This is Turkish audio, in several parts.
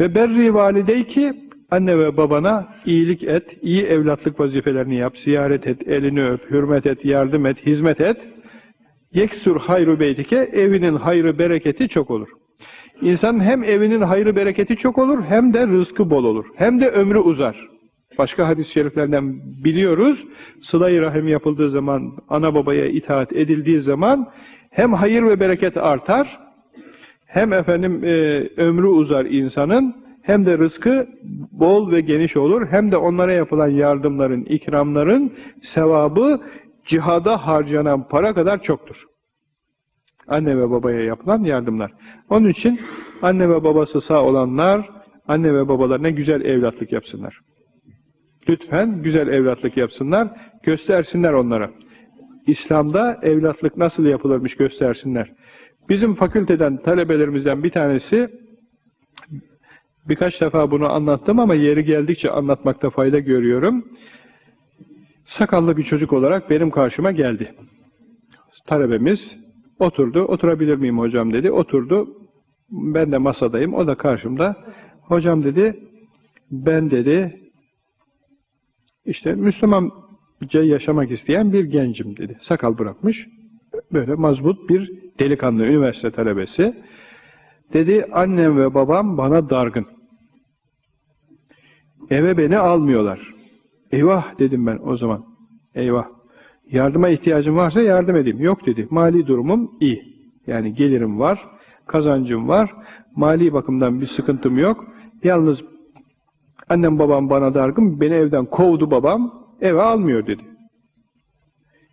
Ve berri valideyki anne ve babana iyilik et, iyi evlatlık vazifelerini yap, ziyaret et, elini öp, hürmet et, yardım et, hizmet et. Yeksur hayru beytike, evinin hayrı bereketi çok olur. İnsanın hem evinin hayrı bereketi çok olur, hem de rızkı bol olur. Hem de ömrü uzar. Başka hadis-i şeriflerden biliyoruz, sıla-i rahim yapıldığı zaman, ana babaya itaat edildiği zaman, hem hayır ve bereket artar, hem efendim e, ömrü uzar insanın, hem de rızkı bol ve geniş olur, hem de onlara yapılan yardımların, ikramların sevabı cihada harcanan para kadar çoktur. Anne ve babaya yapılan yardımlar. Onun için anne ve babası sağ olanlar, anne ve babalarına güzel evlatlık yapsınlar. Lütfen güzel evlatlık yapsınlar, göstersinler onlara. İslam'da evlatlık nasıl yapılırmış göstersinler. Bizim fakülteden talebelerimizden bir tanesi, birkaç defa bunu anlattım ama yeri geldikçe anlatmakta fayda görüyorum. Sakallı bir çocuk olarak benim karşıma geldi. Talebemiz oturdu, oturabilir miyim hocam dedi, oturdu. Ben de masadayım, o da karşımda. Hocam dedi, ben dedi, işte Müslümanca yaşamak isteyen bir gencim dedi. Sakal bırakmış. Böyle mazbut bir delikanlı üniversite talebesi. Dedi annem ve babam bana dargın. Eve beni almıyorlar. Eyvah dedim ben o zaman. Eyvah. Yardıma ihtiyacım varsa yardım edeyim. Yok dedi. Mali durumum iyi. Yani gelirim var, kazancım var. Mali bakımdan bir sıkıntım yok. Yalnız Annem babam bana dargın, beni evden kovdu babam, eve almıyor dedi.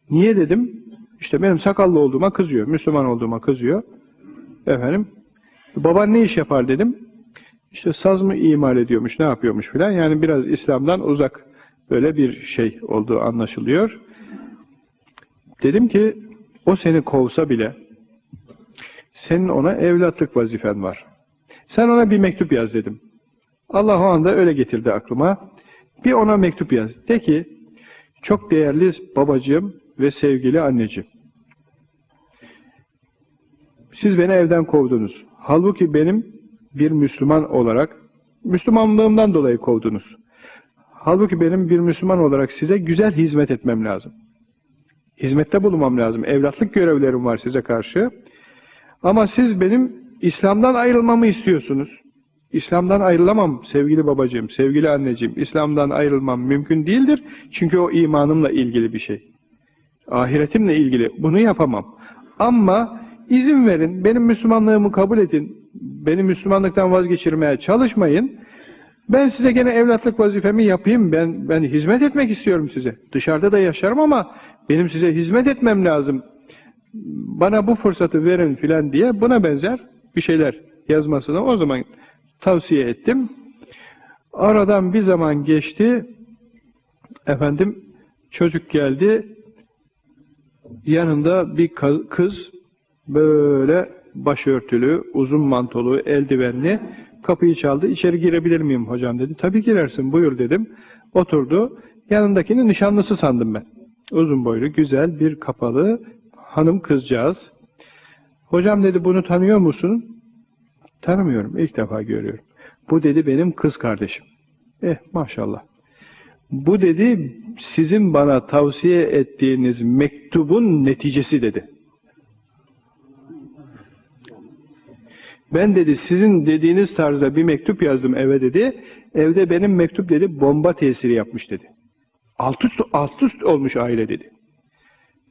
Niye dedim? İşte benim sakallı olduğuma kızıyor, Müslüman olduğuma kızıyor. Efendim, baban ne iş yapar dedim. İşte saz mı imal ediyormuş, ne yapıyormuş filan. Yani biraz İslam'dan uzak böyle bir şey olduğu anlaşılıyor. Dedim ki, o seni kovsa bile, senin ona evlatlık vazifen var. Sen ona bir mektup yaz dedim. Allah o anda öyle getirdi aklıma. Bir ona mektup yaz. De ki, çok değerli babacığım ve sevgili anneciğim. Siz beni evden kovdunuz. Halbuki benim bir Müslüman olarak, Müslümanlığımdan dolayı kovdunuz. Halbuki benim bir Müslüman olarak size güzel hizmet etmem lazım. Hizmette bulunmam lazım. Evlatlık görevlerim var size karşı. Ama siz benim İslam'dan ayrılmamı istiyorsunuz. İslam'dan ayrılamam sevgili babacığım, sevgili anneciğim. İslam'dan ayrılmam mümkün değildir. Çünkü o imanımla ilgili bir şey. Ahiretimle ilgili. Bunu yapamam. Ama izin verin, benim Müslümanlığımı kabul edin. Beni Müslümanlıktan vazgeçirmeye çalışmayın. Ben size gene evlatlık vazifemi yapayım. Ben ben hizmet etmek istiyorum size. Dışarıda da yaşarım ama benim size hizmet etmem lazım. Bana bu fırsatı verin filan diye buna benzer bir şeyler yazmasını o zaman tavsiye ettim. Aradan bir zaman geçti. Efendim çocuk geldi. Yanında bir kız böyle başörtülü, uzun mantolu, eldivenli kapıyı çaldı. İçeri girebilir miyim hocam dedi. Tabii girersin buyur dedim. Oturdu. Yanındakini nişanlısı sandım ben. Uzun boylu, güzel bir kapalı hanım kızcağız. Hocam dedi bunu tanıyor musun? Tanımıyorum, ilk defa görüyorum. Bu dedi benim kız kardeşim. Eh maşallah. Bu dedi sizin bana tavsiye ettiğiniz mektubun neticesi dedi. Ben dedi sizin dediğiniz tarzda bir mektup yazdım eve dedi. Evde benim mektup dedi bomba tesiri yapmış dedi. Alt üst, alt üst olmuş aile dedi.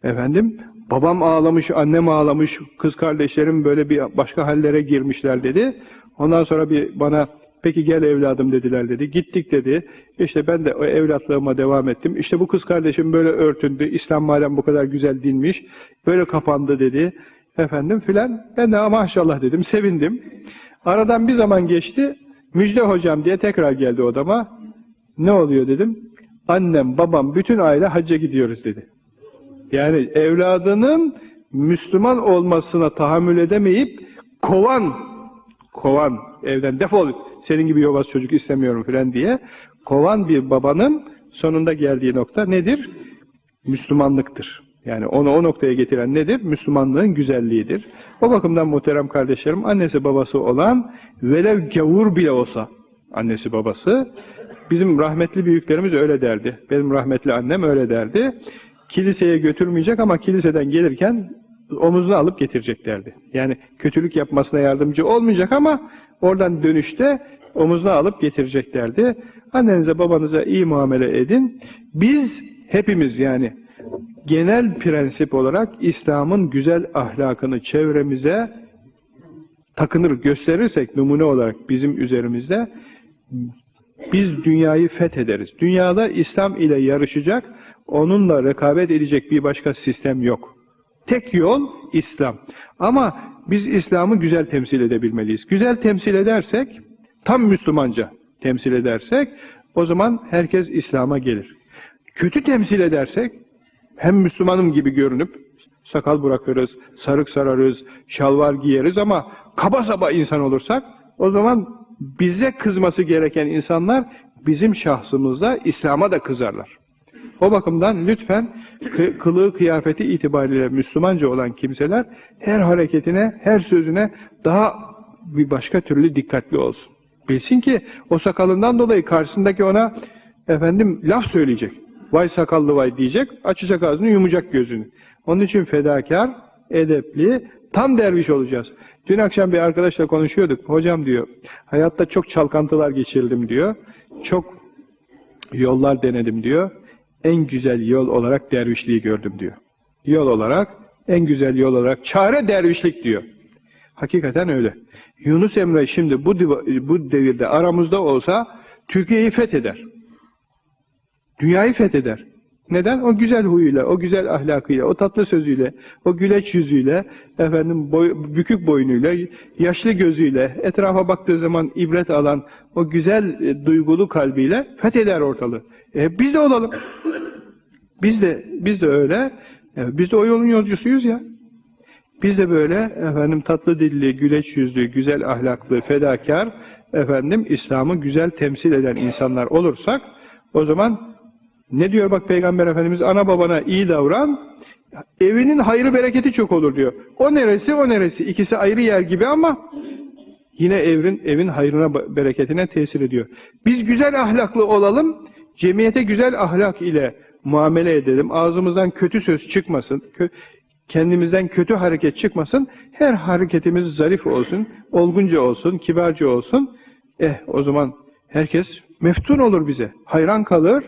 Efendim babam ağlamış, annem ağlamış, kız kardeşlerim böyle bir başka hallere girmişler dedi. Ondan sonra bir bana peki gel evladım dediler dedi. Gittik dedi. İşte ben de o evlatlığıma devam ettim. İşte bu kız kardeşim böyle örtündü. İslam malem bu kadar güzel dinmiş. Böyle kapandı dedi. Efendim filan. Ben de maşallah dedim. Sevindim. Aradan bir zaman geçti. Müjde hocam diye tekrar geldi odama. Ne oluyor dedim. Annem, babam, bütün aile hacca gidiyoruz dedi. Yani evladının Müslüman olmasına tahammül edemeyip kovan, kovan, evden defol, senin gibi yobaz çocuk istemiyorum filan diye kovan bir babanın sonunda geldiği nokta nedir? Müslümanlıktır. Yani onu o noktaya getiren nedir? Müslümanlığın güzelliğidir. O bakımdan muhterem kardeşlerim, annesi babası olan velev gavur bile olsa, annesi babası, bizim rahmetli büyüklerimiz öyle derdi. Benim rahmetli annem öyle derdi. Kiliseye götürmeyecek ama kiliseden gelirken omuzuna alıp getireceklerdi. Yani kötülük yapmasına yardımcı olmayacak ama oradan dönüşte omuzuna alıp getireceklerdi. Annenize babanıza iyi muamele edin. Biz hepimiz yani genel prensip olarak İslam'ın güzel ahlakını çevremize takınır gösterirsek numune olarak bizim üzerimizde biz dünyayı fethederiz. Dünyada İslam ile yarışacak, onunla rekabet edecek bir başka sistem yok. Tek yol İslam. Ama biz İslam'ı güzel temsil edebilmeliyiz. Güzel temsil edersek, tam Müslümanca temsil edersek, o zaman herkes İslam'a gelir. Kötü temsil edersek, hem Müslümanım gibi görünüp, sakal bırakırız, sarık sararız, şalvar giyeriz ama kaba saba insan olursak, o zaman bize kızması gereken insanlar bizim şahsımızda İslam'a da kızarlar. O bakımdan lütfen kı- kılığı kıyafeti itibariyle Müslümanca olan kimseler her hareketine, her sözüne daha bir başka türlü dikkatli olsun. Bilsin ki o sakalından dolayı karşısındaki ona efendim laf söyleyecek. Vay sakallı vay diyecek, açacak ağzını yumacak gözünü. Onun için fedakar, edepli, tam derviş olacağız. Dün akşam bir arkadaşla konuşuyorduk. Hocam diyor, hayatta çok çalkantılar geçirdim diyor. Çok yollar denedim diyor. En güzel yol olarak dervişliği gördüm diyor. Yol olarak, en güzel yol olarak çare dervişlik diyor. Hakikaten öyle. Yunus Emre şimdi bu, bu devirde aramızda olsa Türkiye'yi fetheder. Dünyayı fetheder. Neden? O güzel huyuyla, o güzel ahlakıyla, o tatlı sözüyle, o güleç yüzüyle, efendim boy, bükük boynuyla, yaşlı gözüyle, etrafa baktığı zaman ibret alan o güzel e, duygulu kalbiyle fetheder ortalığı. E, biz de olalım. Biz de biz de öyle. E, biz de o yolun yolcusuyuz ya. Biz de böyle efendim tatlı dilli, güleç yüzlü, güzel ahlaklı, fedakar, efendim İslam'ı güzel temsil eden insanlar olursak o zaman ne diyor bak Peygamber Efendimiz ana babana iyi davran evinin hayrı bereketi çok olur diyor. O neresi o neresi ikisi ayrı yer gibi ama yine evin evin hayrına bereketine tesir ediyor. Biz güzel ahlaklı olalım, cemiyete güzel ahlak ile muamele edelim. Ağzımızdan kötü söz çıkmasın. Kendimizden kötü hareket çıkmasın. Her hareketimiz zarif olsun, olgunca olsun, kibarca olsun. Eh o zaman herkes meftun olur bize. Hayran kalır.